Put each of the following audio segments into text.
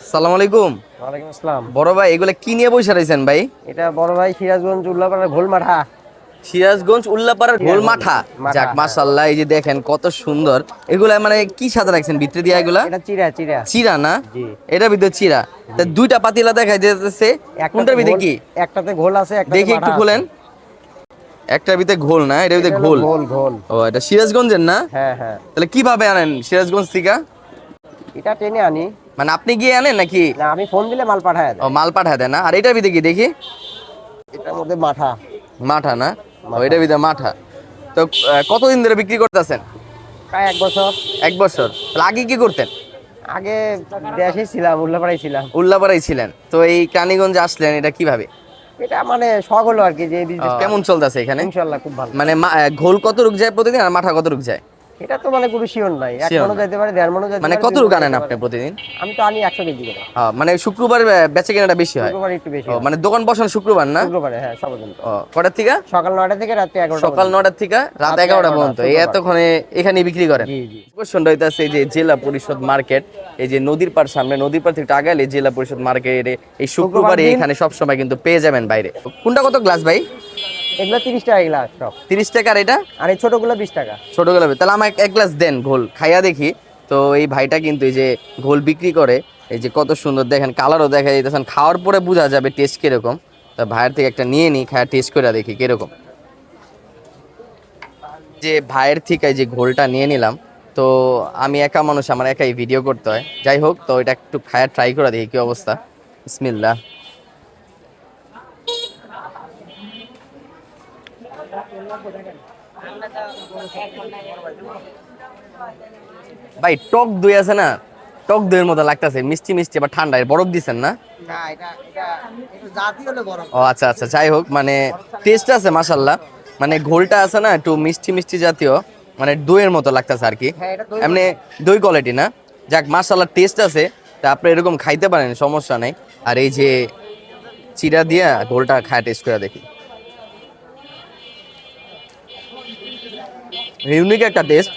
সালাম আলাইকুম। ওয়ালাইকুম আসসালাম। বড় ভাই এগুলা কি নিয়ে বসে রয়েছেন ভাই? এটা বড় ভাই সিরাজগঞ্জ উল্লাপাড়ার ঘোলমাঠা সিরাজগঞ্জ উল্লাপাড়ার গোল মাঠা মাঠা, যাক। মাশাল্লাহ এই যে দেখেন কত সুন্দর। এগুলা মানে কি সাথে রাখছেন ভিতরে দিয়া এগুলা? এটা চিরা চিরা। চিরা না? এটা ভিতরে চিরা। তা দুইটা পাতিলা দেখা যেতেছে কোনটার ভিতরে কি? একটাতে ঘোল আছে একটা দেখি একটু খুলেন। একটার ভিতরে ঘোল না? এটা ভিতরে ঘোল। ঘোল ঘোল। ও এটা সিরাজগঞ্জের না? হ্যাঁ হ্যাঁ। তাহলে কীভাবে আনেন সিরাজগঞ্জ থেকে? এটা টেনে আনি। মানে আপনি গিয়ে আনেন নাকি? না আমি ফোন দিলে মাল পাঠায় ও মাল পাঠায় দেয় না। আর এটার ভিতরে কি দেখি? এটার মধ্যে মাঠা। মাঠা না? ও এটার ভিতরে মাঠা। তো কতদিন ধরে বিক্রি করতেছেন? প্রায় এক বছর। এক বছর। আগে কি করতেন? আগে দেশে ছিলাম উল্লাপাড়ায় ছিলাম। উল্লাপাড়াই ছিলেন। তো এই কানিগঞ্জে আসলেন এটা কীভাবে? এটা মানে শখ হলো আর কি যে কেমন চলতেছে এখানে? ইনশাল্লাহ খুব ভালো। মানে ঘোল কত রুক যায় প্রতিদিন আর মাঠা কত রুক যায়? এটা তো মানে কোনো শিওর নাই। এক মনও পারে দেড় মনও মানে কত আনেন আপনি প্রতিদিন? আমি তো আনি একশো কেজি করে। হ্যাঁ, মানে শুক্রবার বেচে কেনাটা বেশি হয়? শুক্রবার একটু বেশি মানে দোকান বসান শুক্রবার না? শুক্রবারে হ্যাঁ কটার থেকে? সকাল নয়টা থেকে রাত্রি এগারোটা সকাল নটার থেকে রাত রাত এগারোটা 11টা পর্যন্ত। এই এতক্ষণে এখানে বিক্রি করেন? জি জি। এই যে জেলা পরিষদ মার্কেট এই যে নদীর পার সামনে নদীর পার থেকে একটু আগালে জেলা পরিষদ মার্কেটে এই শুক্রবারে এখানে সব সময় কিন্তু পেয়ে যাবেন বাইরে। কোনটা কত গ্লাস ভাই? এগুলো তিরিশ টাকা গ্লাস সব। তিরিশ টাকা আর এটা? আর এই ছোটগুলো বিশ টাকা। ছোটগুলো তাহলে আমার এক গ্লাস দেন ঘোল। খাইয়া দেখি। তো এই ভাইটা কিন্তু এই যে ঘোল বিক্রি করে এই যে কত সুন্দর দেখেন কালারও দেখা যাইতেছেন খাওয়ার পরে বোঝা যাবে টেস্ট কীরকম। তা ভাইয়ের থেকে একটা নিয়ে নিই খায়া টেস্ট করে দেখি কীরকম। যে ভাইয়ের থেকে এই যে ঘোলটা নিয়ে নিলাম তো আমি একা মানুষ আমার একাই ভিডিও করতে হয়। যাই হোক তো এটা একটু খায়া ট্রাই করে দেখি কি অবস্থা। বিসমিল্লাহ। ভাই টক দই আছে না? টক দইয়ের মতো লাগতেছে মিষ্টি মিষ্টি বা ঠান্ডা বরফ দিছেন না? ও আচ্ছা আচ্ছা যাই হোক মানে টেস্ট আছে মাশাল্লাহ মানে ঘোলটা আছে না একটু মিষ্টি মিষ্টি জাতীয় মানে দইয়ের মতো লাগতেছে আর কি। হ্যাঁ এমনি দই কোয়ালিটি না। যাক মাশাল্লাহ টেস্ট আছে। তা আপনি এরকম খাইতে পারেন সমস্যা নেই। আর এই যে চিরা দিয়া ঘোলটা খায় টেস্ট করে দেখি। ইউনিক একটা টেস্ট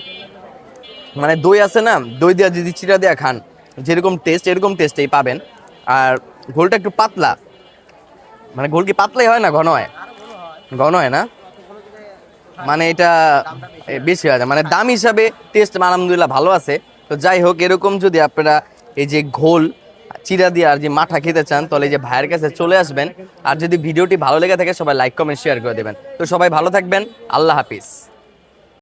মানে দই আছে না, দই দিয়া যদি চিরা দিয়া খান, যেরকম টেস্ট এরকম টেস্টেই পাবেন। আর ঘোলটা একটু পাতলা। মানে ঘোল কি পাতলাই হয় না ঘন হয়? ঘন হয় না? মানে এটা বেশি হয় না মানে দাম হিসাবে টেস্ট আলহামদুলিল্লাহ ভালো আছে। তো যাই হোক, এরকম যদি আপনারা এই যে ঘোল চিরা দিয়ে আর যে মাঠা খেতে চান, তাহলে যে ভাইয়ের কাছে চলে আসবেন। আর যদি ভিডিওটি ভালো লেগে থাকে, সবাই লাইক কমেন্ট শেয়ার করে দেবেন। তো সবাই ভালো থাকবেন। আল্লাহ হাফিজ।